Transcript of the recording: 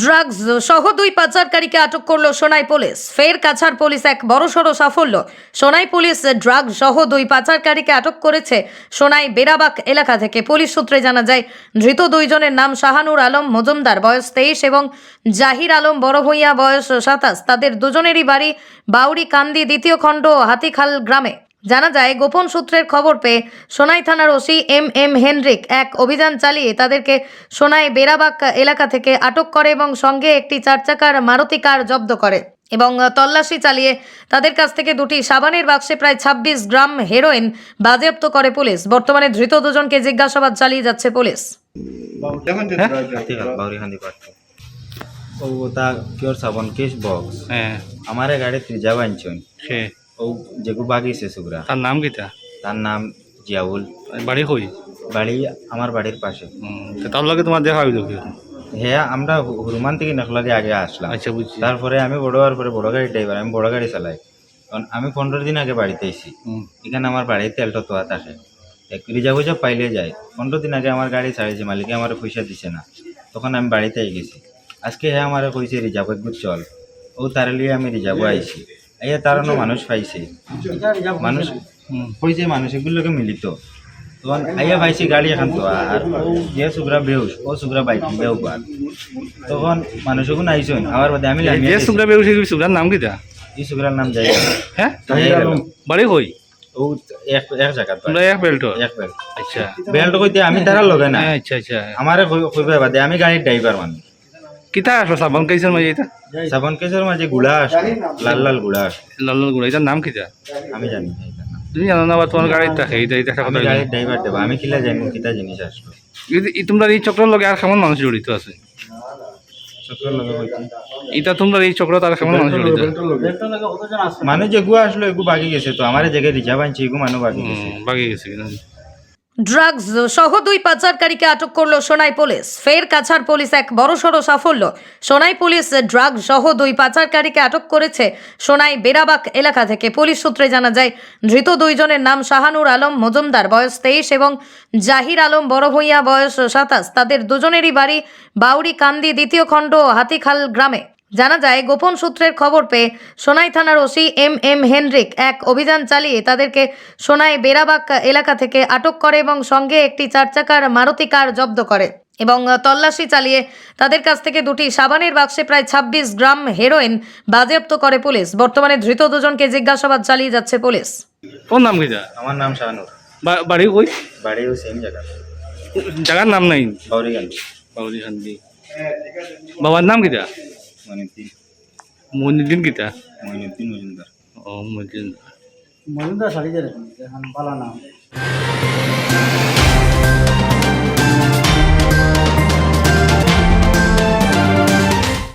Drugs সহ দুই পাচারকারীকে আটক করল সোনাই পুলিশ। ফের কাছাড় পুলিশ এক বড়সড় সাফল্য। সোনাই পুলিশ ড্রাগ সহ দুই পাচারকারীকে আটক করেছে সোনাই বেরাবাক এলাকা থেকে। পুলিশ সূত্রে জানা যায়, ধৃত দুইজনের নাম শাহানুর আলম মজুমদার, বয়স তেইশ, এবং জাহির আলম বড় বড়ভূঁইয়া, বয়স সাতাশ। তাদের দুজনেরই বাড়ি বাউরি কান্দি দ্বিতীয় খণ্ড হাতিখাল গ্রামে। জানা যায় গোপন সূত্রের খবর পেয়ে সোনাই থানার ওসি এম এম হেনরিক এক অভিযান চালিয়ে তাদেরকে সোনাই বেরাবাক এলাকা থেকে আটক করে এবং সঙ্গে একটি চার চাকার মারুতি কার জব্দ করে এবং তল্লাশি চালিয়ে তাদের কাছ থেকে দুটি সাবানের বাক্সে প্রায় ছাব্বিশ গ্রাম হেরোইন বাজেয়াপ্ত করে পুলিশ। বর্তমানে ধৃত দুজনকে জিজ্ঞাসাবাদ চালিয়ে যাচ্ছে পুলিশ। ও তা সাবন কেস বক্স হ্যাঁ। আমারে গাড়ি ত্রিজা বাঞ্চন সে ও যেগু বাগিছে সুগ্রা। তার নাম কিতা তার নাম জিয়াউল। বাড়ি হই বাড়ি আমার বাড়ির পাশে। তার লগে তোমার দেখা হইল কি? হ্যাঁ আমরা হনুমান থেকে নকলাগে আগে আসলাম। আচ্ছা বুঝছি। তারপরে আমি বড় হওয়ার পরে বড় গাড়ি ড্রাইভার আমি বড় গাড়ি চালাই। কারণ আমি পনেরো দিন আগে বাড়িতে এসি এখানে আমার বাড়িতে তেলটা তোয়া থাকে রিজার্ভ হিসাব পাইলে যায়। পনেরো দিন আগে আমার গাড়ি ছাড়িয়েছে মালিকে আমার পয়সা দিছে না। তখন আমি বাড়িতে গেছি। আজকে হ্যাঁ আমার কইছে রিজার্ভ একটু চল। ও তার লিয়ে আমি রিজার্ভ আইছি। এই তারানো মানুষ পাইছে। মানুষ। কইছে মানুষ এগুলোকে মিলিত। তখন আইয়া পাইছি গাড়ি এখন তো আর যে সুগ্রা বেউস ও সুগ্রা বাইক বেউ পার তখন মানুষ এখন আইসন আমার বাদে আমি যে সুগ্রা বেউসি সুগ্রার নাম কিতা এই সুগ্রার নাম যাই হ্যাঁ? বাড়ি হই ও এক এক জায়গা তোমরা এক বেল্ট এক বেল্ট। আচ্ছা। বেল্ট কইতে আমি তারা লগে না। হ্যাঁ, আচ্ছা আচ্ছা। আমারে কইবে বাদে আমি গাড়ির ড্রাইভার মানুষ। কিতা আসলো সাবান কাইছেন মাঝে এটা? সাবন কেসের মাঝে গুড়া আসে লাল লাল গুড়া আসে লাল লাল গুড়া এটার নাম কিতা? আমি জানি না এটা। তুমি জানো না বা তোমার গাড়ি থাকে এইটা এটা একটা কথা আমি গাড়ির ড্রাইভার দেবো আমি কিলা জানি কিতা জিনিস আসলো এই- এই তোমরা এই চক্রের লগে আর কেমন মানুষ জড়িত আছে। চক্রের লগে কইতে এটা তোমরা এই চক্র তার কেমন মানুষ জড়িত। মানুষ যে গু আসলো এগু বাকি গেছে তো আমার জায়গায় রিজার্ভ আনছি এগু মানুষ বাকি গেছে। হুম, বাকি গেছে কিনা ড্রাগস সহ দুই পাচারকারীকে আটক করল সোনাই পুলিশ। ফের কাছার পুলিশ এক বড়সড় সাফল্য। সোনাই পুলিশ ড্রাগ সহ দুই পাচারকারীকে আটক করেছে সোনাই বেরাবাক এলাকা থেকে। পুলিশ সূত্রে জানা যায়, ধৃত দুইজনের নাম শাহানুর আলম মজুমদার, বয়স তেইশ, এবং জাহির আলম বড় বড়ভূঁইয়া, বয়স সাতাশ। তাদের দুজনেরই বাড়ি বাউরি কান্দি দ্বিতীয় খণ্ড হাতিখাল গ্রামে। জানা যায় গোপন সূত্রের খবর পেয়ে সোনাই থানার ওসি এম এম হেনরিক এক অভিযান চালিয়ে তাদেরকে সোনাই বেরাবাক এলাকা থেকে আটক করে এবং সঙ্গে একটি চার চাকার মারুতি কার জব্দ করে এবং তল্লাশি চালিয়ে তাদের কাছ থেকে দুটি সাবানের বাক্সে প্রায় ছাব্বিশ গ্রাম হেরোইন বাজেয়াপ্ত করে পুলিশ। বর্তমানে ধৃত দুজনকে জিজ্ঞাসাবাদ চালিয়ে যাচ্ছে পুলিশ। তোর নাম কিতা আমার নাম শাহানুর। বাড়ি কই? বাড়িও সেম জায়গা। জায়গার নাম নাই? বাবার নাম কিতা মনিদ্দিন মনিদিন কিতা মইনুদ্দিন মজুমদার। ও মজুমদার। মজুমদার শাড়ি যে পালা না